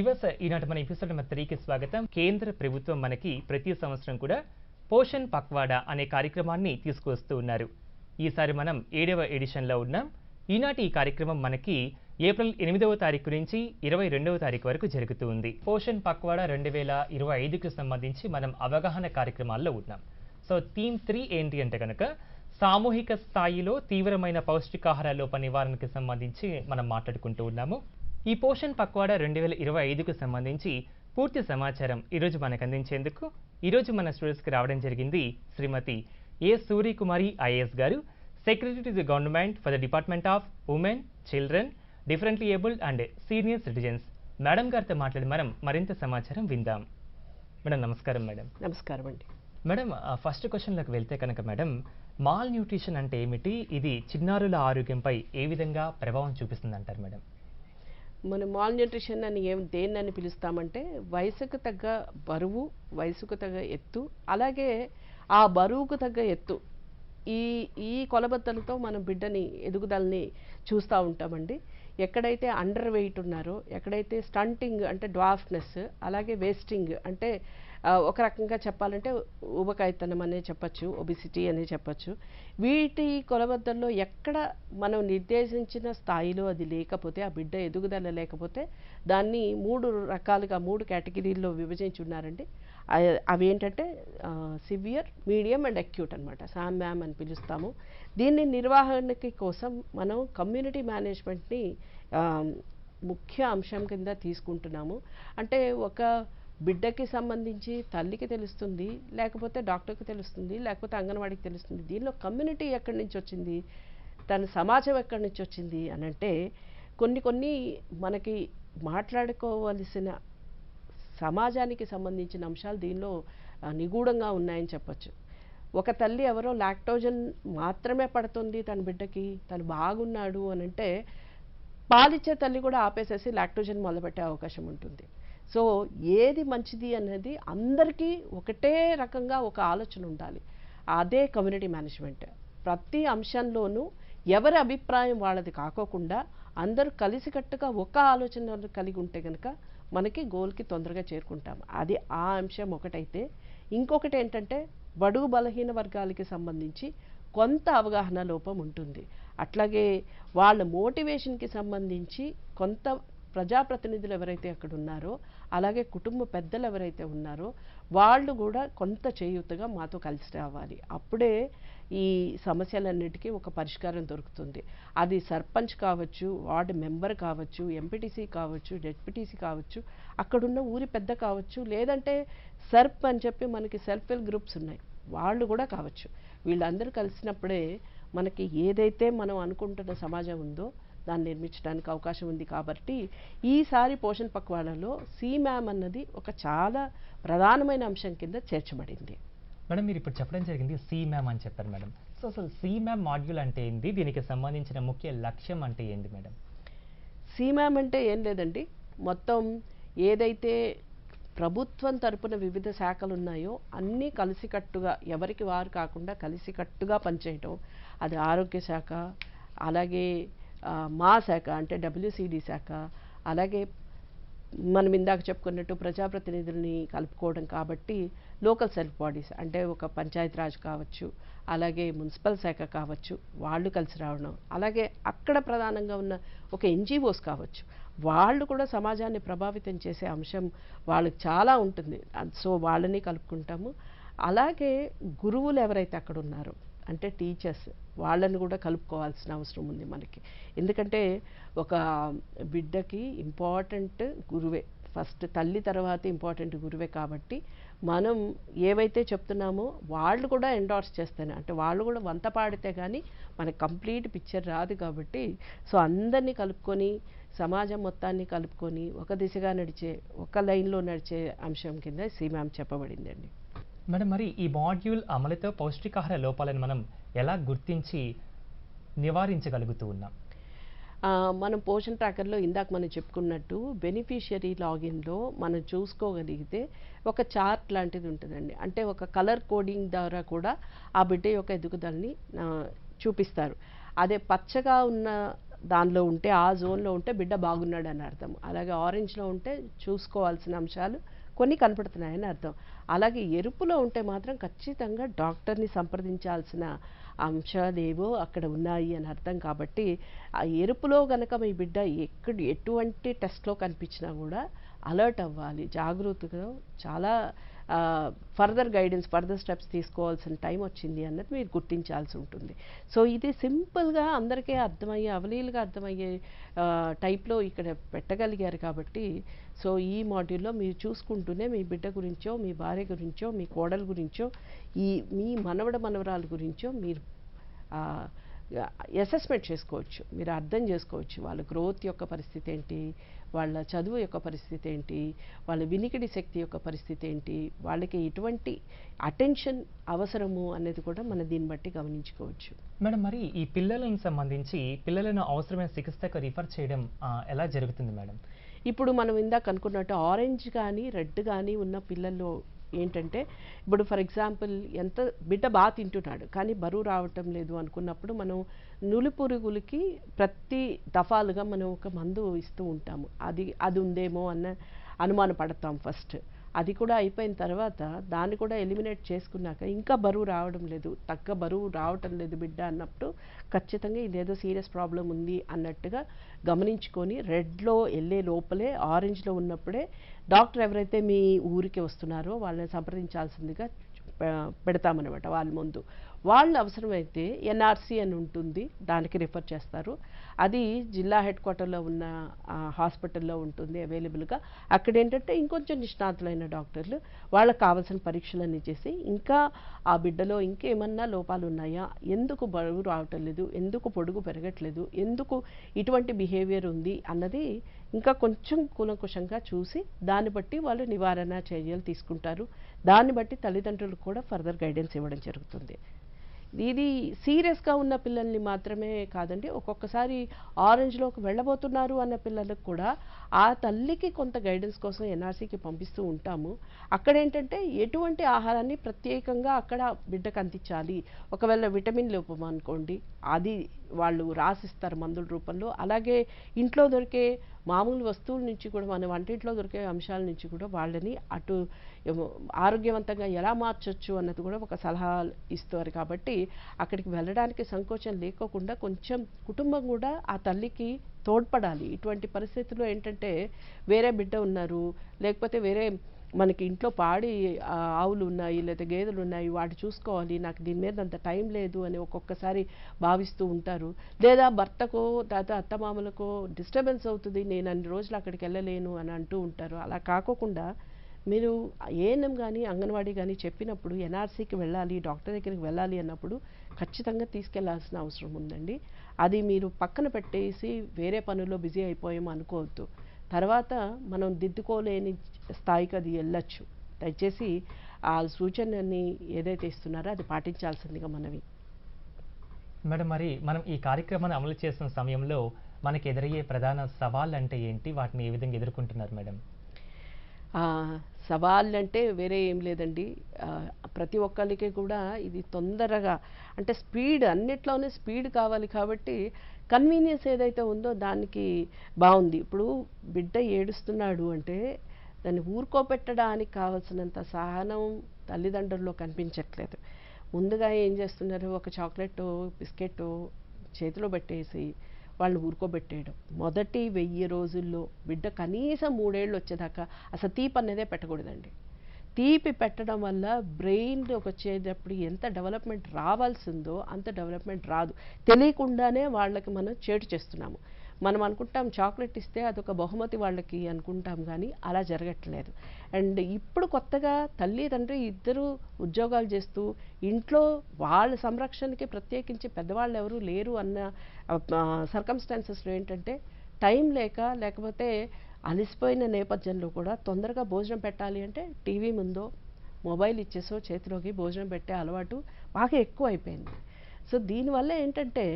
వివస్ ఈనాటి మన episode number త్రీకి స్వాగతం. కేంద్ర ప్రభుత్వం మనకి ప్రతి సంవత్సరం కూడా పోషణ్ పక్వాడా అనే కార్యక్రమాన్ని తీసుకువస్తూ ఉన్నారు. ఈసారి మనం ఏడవ ఎడిషన్లో ఉన్నాం. ఈనాటి ఈ కార్యక్రమం మనకి ఏప్రిల్ ఎనిమిదవ తారీఖు నుంచి ఇరవై రెండవ తారీఖు వరకు జరుగుతూ ఉంది. పోషన్ పక్వాడా రెండు వేల ఇరవై ఐదుకు సంబంధించి మనం అవగాహన కార్యక్రమాల్లో ఉన్నాం. సో థీమ్ త్రీ ఏంటి అంటే కనుక సామూహిక స్థాయిలో తీవ్రమైన పౌష్టికాహార లోప నివారణకు సంబంధించి మనం మాట్లాడుకుంటూ ఉన్నాము. ఈ పోషణ్ పక్వాడా రెండు వేల ఇరవై ఐదుకు సంబంధించి పూర్తి సమాచారం ఈరోజు మనకు అందించేందుకు ఈరోజు మన స్టూడియోస్కి రావడం జరిగింది శ్రీమతి ఏ సూర్యకుమారి ఐఏఎస్ గారు. Secretary to the government for the department of women children differently abled and senior citizens madam గారితో మాట్లాడి మనం మరింత సమాచారం విందాం. మేడం నమస్కారం మేడం నమస్కారం అండి. మేడం ఫస్ట్ క్వశ్చన్లోకి వెళ్తే కనుక మేడం మాల్ న్యూట్రిషన్ అంటే ఏమిటి? ఇది చిన్నారుల ఆరోగ్యంపై ఏ విధంగా ప్రభావం చూపిస్తుంది అంటారు మేడం మనం మాల్ న్యూట్రిషన్ అని ఏం దేన్నని పిలుస్తామంటే వయసుకు తగ్గ బరువు వయసుకు తగ్గ ఎత్తు అలాగే ఆ బరువుకు తగ్గ ఎత్తు. ఈ ఈ కొలబద్దలతో మనం బిడ్డని ఎదుగుదలని చూస్తూ ఉంటామండి. ఎక్కడైతే అండర్ వెయిట్ ఉన్నారో ఎక్కడైతే స్టంటింగ్ అంటే డ్వాఫ్నెస్ అలాగే వేస్టింగ్ అంటే ఒక రకంగా చెప్పాలంటే ఊబకాయితనం అనే చెప్పచ్చు ఒబిసిటీ అనే చెప్పచ్చు. వీటి కొలబద్దల్లో ఎక్కడ మనం నిర్దేశించిన స్థాయిలో అది లేకపోతే ఆ బిడ్డ ఎదుగుదల లేకపోతే దాన్ని మూడు రకాలుగా మూడు కేటగిరీల్లో విభజించి ఉన్నారండి అవేంటంటే అవి ఏంటంటే సివియర్ మీడియం అండ్ అక్యూట్ అనమాట సామ్ మ్యామ్ అని పిలుస్తాము. దీన్ని నిర్వహణకి కోసం మనం కమ్యూనిటీ మేనేజ్మెంట్ని ముఖ్య అంశం కింద తీసుకుంటున్నాము. అంటే ఒక బిడ్డకి సంబంధించి తల్లికి తెలుస్తుంది లేకపోతే డాక్టర్కి తెలుస్తుంది లేకపోతే అంగన్వాడికి తెలుస్తుంది. దీనిలో కమ్యూనిటీ ఎక్కడి నుంచి వచ్చింది? తన సమాజం ఎక్కడి నుంచి వచ్చింది అని అంటే కొన్ని కొన్ని మనకి మాట్లాడుకోవలసిన సమాజానికి సంబంధించిన అంశాలు దీనిలో నిగూఢంగా ఉన్నాయని చెప్పచ్చు. ఒక తల్లి ఎవరో లాక్టోజన్ మాత్రమే పడుతుంది తన బిడ్డకి తను బాగున్నాడు అని అంటే పాలిచ్చే తల్లి కూడా ఆపేసేసి లాక్టోజన్ మొదలుపెట్టే అవకాశం ఉంటుంది. సో ఏది మంచిది అనేది అందరికీ ఒకటే రకంగా ఒక ఆలోచన ఉండాలి. అదే కమ్యూనిటీ మేనేజ్మెంట్. ప్రతి అంశంలోనూ ఎవరి అభిప్రాయం వాళ్ళది కాకోకుండా అందరూ కలిసికట్టుగా ఒక ఆలోచన కలిగి ఉంటే కనుక మనకి గోల్కి తొందరగా చేరుకుంటాం. అది ఆ అంశం ఒకటైతే ఇంకొకటి ఏంటంటే బడుగు బలహీన వర్గాలకి సంబంధించి కొంత అవగాహన లోపం ఉంటుంది. అట్లాగే వాళ్ళ మోటివేషన్కి సంబంధించి కొంత ప్రజాప్రతినిధులు ఎవరైతే అక్కడ ఉన్నారో అలాగే కుటుంబ పెద్దలు ఎవరైతే ఉన్నారో వాళ్ళు కూడా కొంత చేయూతగా మాతో కలిసి రావాలి. అప్పుడే ఈ సమస్యలన్నిటికీ ఒక పరిష్కారం దొరుకుతుంది. అది సర్పంచ్ కావచ్చు వార్డు మెంబర్ కావచ్చు ఎంపీటీసీ కావచ్చు డెప్యూటీసీ కావచ్చు అక్కడున్న ఊరి పెద్ద కావచ్చు లేదంటే సర్ప్ అని చెప్పి మనకి సెల్ఫ్ హెల్ప్ గ్రూప్స్ ఉన్నాయి. వాళ్ళు కూడా కావచ్చు. వీళ్ళందరూ కలిసినప్పుడే మనకి ఏదైతే మనం అనుకుంటున్న సమాజం ఉందో దాన్ని నిర్మించడానికి అవకాశం ఉంది కాబట్టి ఈసారి పోషణ్ పక్వాడలో మ్యామ్ అన్నది ఒక చాలా ప్రధానమైన అంశం కింద చేర్చబడింది. మేడం మీరు ఇప్పుడు చెప్పడం జరిగింది సి మ్యామ్ అని చెప్పారు మేడం. సో అసలు సి మ్యామ్ మాడ్యూల్ అంటే ఏంది? దీనికి సంబంధించిన ముఖ్య లక్ష్యం అంటే ఏంది మేడం? సీమామ్ అంటే ఏం లేదండి. మొత్తం ఏదైతే ప్రభుత్వం తరపున వివిధ శాఖలు ఉన్నాయో అన్నీ కలిసికట్టుగా ఎవరికి వారు కాకుండా కలిసికట్టుగా పనిచేయటం అది ఆరోగ్య శాఖ అలాగే మా శాఖ అంటే డబ్ల్యూసీడీ శాఖ అలాగే మనం ఇందాక చెప్పుకున్నట్టు ప్రజాప్రతినిధుల్ని కలుపుకోవడం కాబట్టి లోకల్ సెల్ఫ్ బాడీస్ అంటే ఒక పంచాయత్ రాజ్ కావచ్చు అలాగే మున్సిపల్ శాఖ కావచ్చు వాళ్ళు కలిసి రావడం అలాగే అక్కడ ప్రధానంగా ఉన్న ఒక ఎన్జిఓస్ కావచ్చు వాళ్ళు కూడా సమాజాన్ని ప్రభావితం చేసే అంశం వాళ్ళకి చాలా ఉంటుంది. సో వాళ్ళని కలుపుకుంటాము. అలాగే గురువులు ఎవరైతే అక్కడ ఉన్నారో అంటే టీచర్స్ వాళ్ళని కూడా కలుపుకోవాల్సిన అవసరం ఉంది మనకి. ఎందుకంటే ఒక బిడ్డకి ఇంపార్టెంట్ గురువే. ఫస్ట్ తల్లి తర్వాత ఇంపార్టెంట్ గురువే కాబట్టి మనం ఏవైతే చెప్తున్నామో వాళ్ళు కూడా ఎండార్స్ చేస్తాను. అంటే వాళ్ళు కూడా వంత పాడితే కానీ మనకి కంప్లీట్ పిక్చర్ రాదు కాబట్టి సో అందరినీ కలుపుకొని సమాజం మొత్తాన్ని కలుపుకొని ఒక దిశగా నడిచే ఒక లైన్లో నడిచే అంశం కింద సీమాం చెప్పబడిందండి. మేడం మరి ఈ మాడ్యూల్ అమలుతో పౌష్టికాహార లోపాలను మనం ఎలా గుర్తించి నివారించగలుగుతూ ఉన్నాం? మనం పోషన్ ట్రాకర్లో ఇందాక మనం చెప్పుకున్నట్టు బెనిఫిషియరీ లాగిన్లో మనం చూసుకోగలిగితే ఒక చార్ట్ లాంటిది ఉంటుందండి. అంటే ఒక కలర్ కోడింగ్ ద్వారా కూడా ఆ బిడ్డ యొక్క ఎదుగుదలని చూపిస్తారు. అదే పచ్చగా ఉన్న దానిలో ఉంటే ఆ జోన్లో ఉంటే బిడ్డ బాగున్నాడు అని అర్థం. అలాగే ఆరెంజ్లో ఉంటే చూసుకోవాల్సిన అంశాలు కొన్ని కనపడుతున్నాయని అర్థం. అలాగే ఎరుపులో ఉంటే మాత్రం ఖచ్చితంగా డాక్టర్ని సంప్రదించాల్సిన అంశాలు ఏవో అక్కడ ఉన్నాయి అని అర్థం కాబట్టి ఆ ఎరుపులో గనక మీ బిడ్డ ఎక్కడ ఎటువంటి టెస్ట్లో కనిపించినా కూడా అలర్ట్ అవ్వాలి. జాగ్రత్తగా చాలా ఫర్దర్ గైడెన్స్ ఫర్దర్ స్టెప్స్ తీసుకోవాల్సిన టైం వచ్చింది అన్నది మీరు గుర్తించాల్సి ఉంటుంది. సో ఇది సింపుల్గా అందరికీ అర్థమయ్యే అవలీలుగా అర్థమయ్యే టైప్లో ఇక్కడ పెట్టగలిగారు కాబట్టి సో ఈ మాడ్యూల్లో మీరు చూసుకుంటూనే మీ బిడ్డ గురించో మీ భార్య గురించో మీ కోడల గురించో ఈ మీ మనవడ మనవరాల గురించో మీరు అసెస్మెంట్ చేసుకోవచ్చు. మీరు అర్థం చేసుకోవచ్చు వాళ్ళ గ్రోత్ యొక్క పరిస్థితి ఏంటి వాళ్ళ చదువు యొక్క పరిస్థితి ఏంటి వాళ్ళ వినికిడి శక్తి యొక్క పరిస్థితి ఏంటి వాళ్ళకి ఎటువంటి అటెన్షన్ అవసరము అనేది కూడా మనం దీన్ని బట్టి గమనించుకోవచ్చు. మేడం మరి ఈ పిల్లలకు సంబంధించి పిల్లలను అవసరమైన చికిత్సకు రిఫర్ చేయడం ఎలా జరుగుతుంది మేడం? ఇప్పుడు మనం ఇందాక అనుకున్నట్టు ఆరెంజ్ కానీ రెడ్ కానీ ఉన్న పిల్లల్లో ఏంటంటే ఇప్పుడు ఫర్ ఎగ్జాంపుల్ ఎంత బిడ్డ బాగా తింటున్నాడు కానీ బరువు రావటం లేదు అనుకున్నప్పుడు మనం నులిపురుగులకి ప్రతి దఫాలుగా మనం ఒక మందు ఇస్తూ ఉంటాము. అది అది ఉందేమో అన్న అనుమానపడతాం ఫస్ట్ అది కూడా అయిపోయిన తర్వాత దాన్ని కూడా ఎలిమినేట్ చేసుకున్నాక ఇంకా బరువు రావడం లేదు. తగ్గ బరువు రావటం లేదు బిడ్డ అన్నప్పుడు ఖచ్చితంగా ఇదేదో సీరియస్ ప్రాబ్లం ఉంది అన్నట్టుగా గమనించుకొని రెడ్లో వెళ్ళే లోపలే ఆరెంజ్లో ఉన్నప్పుడే డాక్టర్ ఎవరైతే మీ ఊరికి వస్తున్నారో వాళ్ళని సంప్రదించాల్సిందిగా పెడతామన్నమాట వాళ్ళ ముందు. వాళ్ళు అవసరమైతే ఎన్ఆర్సీ అని ఉంటుంది దానికి రిఫర్ చేస్తారు. అది జిల్లా హెడ్ క్వార్టర్లో ఉన్న హాస్పిటల్లో ఉంటుంది అవైలబుల్గా అక్కడ ఏంటంటే ఇంకొంచెం నిష్ణాతులైన డాక్టర్లు వాళ్ళకి కావాల్సిన పరీక్షలన్నీ చేసి ఇంకా ఆ బిడ్డలో ఇంకేమన్నా లోపాలు ఉన్నాయా? ఎందుకు బరువు రావటం లేదు ఎందుకు పొడుగు పెరగట్లేదు? ఎందుకు ఇటువంటి బిహేవియర్ ఉంది? అన్నది ఇంకా కొంచెం కూలంకుషంగా చూసి దాన్ని బట్టి వాళ్ళు నివారణ చర్యలు తీసుకుంటారు. దాన్ని బట్టి తల్లిదండ్రులకు కూడా ఫర్దర్ గైడెన్స్ ఇవ్వడం జరుగుతుంది. ఇది సీరియస్గా ఉన్న పిల్లల్ని మాత్రమే కాదండి. ఒక్కొక్కసారి ఆరెంజ్లోకి వెళ్ళబోతున్నారు అన్న పిల్లలకు కూడా ఆ తల్లికి కొంత గైడెన్స్ కోసం ఎన్ఆర్సీకి పంపిస్తూ ఉంటాము. అక్కడ ఏంటంటే ఎటువంటి ఆహారాన్ని ప్రత్యేకంగా అక్కడ బిడ్డకు అందించాలి. ఒకవేళ విటమిన్ లోపం అనుకోండి అది వాళ్ళు రాసిస్తారు మందుల రూపంలో. అలాగే ఇంట్లో దొరికే మామూలు వస్తువుల నుంచి కూడా మన వంటింట్లో దొరికే అంశాల నుంచి కూడా వాళ్ళని అటు ఆరోగ్యవంతంగా ఎలా మార్చొచ్చు అన్నది కూడా ఒక సలహా ఇస్తారు. కాబట్టి అక్కడికి వెళ్ళడానికి సంకోచం లేకోకుండా కొంచెం కుటుంబం కూడా ఆ తల్లికి తోడ్పడాలి. ఇటువంటి పరిస్థితుల్లో ఏంటంటే వేరే బిడ్డ ఉన్నారు లేకపోతే వేరే మనకి ఇంట్లో పాడి ఆవులు ఉన్నాయి లేదా గేదెలు ఉన్నాయి వాటి చూసుకోవాలి. నాకు దీని మీద అంత టైం లేదు అని ఒక్కొక్కసారి భావిస్తూ ఉంటారు. లేదా భర్తకో తర్వాత అత్తమామలకో డిస్టర్బెన్స్ అవుతుంది. నేను అన్ని రోజులు అక్కడికి వెళ్ళలేను అని అంటూ ఉంటారు. అలా కాకోకుండా మీరు ఏఎన్ఎం కానీ అంగన్వాడీ కానీ చెప్పినప్పుడు ఎన్ఆర్సీకి వెళ్ళాలి డాక్టర్ దగ్గరికి వెళ్ళాలి అన్నప్పుడు ఖచ్చితంగా తీసుకెళ్ళాల్సిన అవసరం ఉందండి. అది మీరు పక్కన పెట్టేసి వేరే పనుల్లో బిజీ అయిపోయాము అనుకోవద్దు. తర్వాత మనం దిద్దుకోలేని స్థాయికి అది వెళ్ళొచ్చు. దయచేసి ఆ సూచనని ఏదైతే ఇస్తున్నారో అది పాటించాల్సిందిగా మనవి. మేడం మరి మనం ఈ కార్యక్రమాన్ని అమలు చేస్తున్న సమయంలో మనకి ఎదురయ్యే ప్రధాన సవాళ్ళు అంటే ఏంటి? వాటిని ఏ విధంగా ఎదుర్కొంటున్నారు మేడం? సవాళ్ళు అంటే వేరే ఏం లేదండి. ప్రతి ఒక్కరికి కూడా ఇది తొందరగా అంటే స్పీడ్ అన్నిట్లోనే స్పీడ్ కావాలి కాబట్టి కన్వీనియన్స్ ఏదైతే ఉందో దానికి బాగుంది. ఇప్పుడు బిడ్డ ఏడుస్తున్నాడు అంటే దాన్ని ఊరుకోపెట్టడానికి కావాల్సినంత సహనం తల్లిదండ్రుల్లో కనిపించట్లేదు. ముందుగా ఏం చేస్తున్నారు? ఒక చాక్లెట్ బిస్కెట్ చేతిలో పెట్టేసి వాళ్ళు ఊరుకోబెట్టేయడం. మొదటి వెయ్యి రోజుల్లో బిడ్డ కనీసం మూడేళ్ళు వచ్చేదాకా అసలు తీపి అనేదే పెట్టకూడదండి. తీపి పెట్టడం వల్ల బ్రెయిన్ వచ్చేటప్పుడు ఎంత డెవలప్మెంట్ రావాల్సిందో అంత డెవలప్మెంట్ రాదు. తెలియకుండానే వాళ్ళకి మనం చేటు చేస్తున్నాము. మనం అనుకుంటాం చాక్లెట్ ఇస్తే అదొక బహుమతి వాళ్ళకి అనుకుంటాం కానీ అలా జరగట్లేదు. అండ్ ఇప్పుడు కొత్తగా తల్లి తండ్రి ఇద్దరు ఉద్యోగాలు చేస్తూ ఇంట్లో వాళ్ళ సంరక్షణకి ప్రత్యేకించి పెద్దవాళ్ళు ఎవరు లేరు అన్న సర్కమ్స్టాన్సెస్లో ఏంటంటే టైం లేక లేకపోతే అలసిపోయిన నేపథ్యంలో కూడా తొందరగా భోజనం పెట్టాలి అంటే టీవీ ముందో మొబైల్ ఇచ్చేసో చేతిలోకి భోజనం పెట్టే అలవాటు బాగా ఎక్కువ అయిపోయింది సో దీనివల్ల ఏంటంటే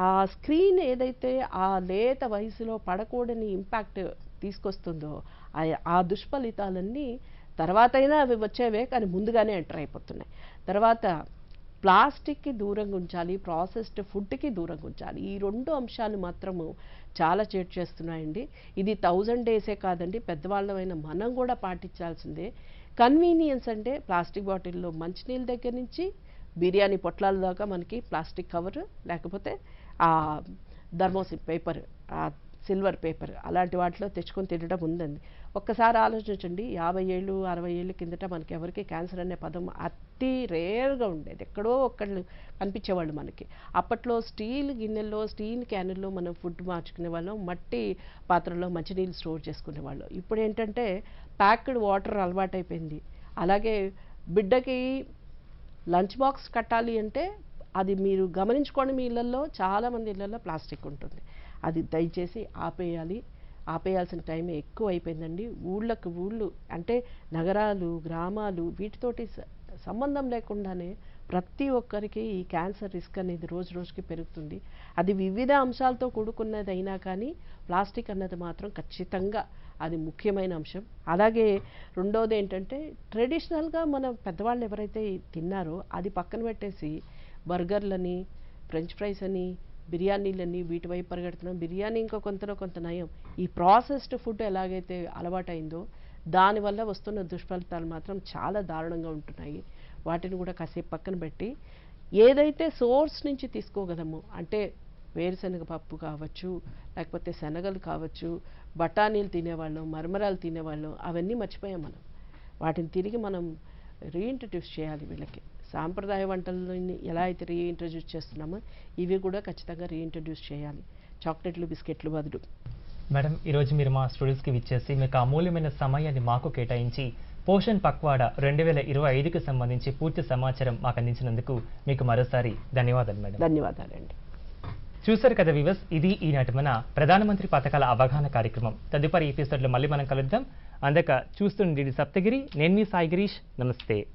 ఆ స్క్రీన్ ఏదైతే ఆ లేత వయసులో పడకూడని ఇంపాక్ట్ తీసుకొస్తుందో ఆ- దుష్ఫలితాలన్నీ తర్వాతైనా అవి వచ్చేవే కానీ ముందుగానే ఎంటర్ అయిపోతున్నాయి. తర్వాత ప్లాస్టిక్కి దూరంగా ఉంచాలి ప్రాసెస్డ్ ఫుడ్కి దూరంగా ఉంచాలి. ఈ రెండు అంశాలు మాత్రము చాలా చేటు చేస్తున్నాయండి. ఇది థౌజండ్ డేసే కాదండి పెద్దవాళ్ళమైన మనం కూడా పాటించాల్సిందే. కన్వీనియన్స్ అంటే ప్లాస్టిక్ బాటిల్లో మంచినీళ్ళ దగ్గర నుంచి బిర్యానీ పొట్లాల దాకా మనకి ప్లాస్టిక్ కవర్ లేకపోతే ఆ థర్మోసి పేపర్ సిల్వర్ పేపర్ అలాంటి వాటిలో తెచ్చుకొని తినడం ఉందండి. ఒక్కసారి ఆలోచించండి యాభై ఏళ్ళు అరవై ఏళ్ళు కిందట మనకి ఎవరికి క్యాన్సర్ అనే పదం అతి రేర్గా ఉండేది. ఎక్కడో ఒక్కళ్ళు కనిపించేవాళ్ళు మనకి. అప్పట్లో స్టీల్ గిన్నెల్లో స్టీల్ క్యానుల్లో మనం ఫుడ్ మార్చుకునే వాళ్ళం మట్టి పాత్రలో మంచినీళ్ళు స్టోర్ చేసుకునే వాళ్ళం. ఇప్పుడు ఏంటంటే ప్యాక్డ్ వాటర్ అలవాటైపోయింది. అలాగే బిడ్డకి లంచ్ బాక్స్ కట్టాలి అంటే అది మీరు గమనించుకోండి మీ ఇళ్ళల్లో చాలామంది ఇళ్ళల్లో ప్లాస్టిక్ ఉంటుంది. అది దయచేసి ఆపేయాలి. ఆపేయాల్సిన టైం ఎక్కువ అయిపోయిందండి ఊళ్ళకు ఊళ్ళు అంటే నగరాలు గ్రామాలు వీటితోటి సంబంధం లేకుండానే ప్రతి ఒక్కరికి ఈ క్యాన్సర్ రిస్క్ అనేది రోజు రోజుకి పెరుగుతుంది. అది వివిధ అంశాలతో కూడుకున్నది అయినా కానీ ప్లాస్టిక్ అన్నది మాత్రం ఖచ్చితంగా అది ముఖ్యమైన అంశం. అలాగే రెండోది ఏంటంటే ట్రెడిషనల్గా మన పెద్దవాళ్ళు ఎవరైతే తిన్నారో అది పక్కన పెట్టేసి బర్గర్లని ఫ్రెంచ్ ఫ్రైస్ అని బిర్యానీలని వీటి వైపు పరిగెడుతున్నాం. బిర్యానీ ఇంకా కొంతలో కొంత నయం. ఈ ప్రాసెస్డ్ ఫుడ్ ఎలాగైతే అలవాటైందో దానివల్ల వస్తున్న దుష్ఫలితాలు మాత్రం చాలా దారుణంగా ఉంటున్నాయి. వాటిని కూడా కాసేపు పక్కన పెట్టి ఏదైతే సోర్స్ నుంచి తీసుకోగలము అంటే వేరుశనగ పప్పు కావచ్చు లేకపోతే శనగలు కావచ్చు బఠానీలు తినేవాళ్ళం మరమరాలు తినేవాళ్ళం అవన్నీ మర్చిపోయాం మనం. వాటిని తిరిగి మనం రీఇంట్రడ్యూస్ చేయాలి వీళ్ళకి. సాంప్రదాయ వంటలని ఎలా అయితే రీఇంట్రడ్యూస్ చేస్తున్నామో ఇవి కూడా ఖచ్చితంగా రీఇంట్రడ్యూస్ చేయాలి. చాక్లెట్లు బిస్కెట్లు బదులు. మేడం ఈరోజు మీరు మా స్టూడియోస్కి విచ్చేసి మీకు అమూల్యమైన సమయాన్ని మాకు కేటాయించి పోషణ్ పక్వాడ రెండు వేల ఇరవై ఐదుకి సంబంధించి పూర్తి సమాచారం మాకు అందించినందుకు మీకు మరోసారి ధన్యవాదాలు మేడం. ధన్యవాదాలండి. చూశారు కదా వివస్ ఇది ఈనాటి మన ప్రధానమంత్రి పథకాల అవగాహన కార్యక్రమం. తదుపరి ఎపిసోడ్లో మళ్ళీ మనం కలుద్దాం. అందక చూస్తుండీ సప్తగిరి నేను మీ సాయి గిరీష్. నమస్తే.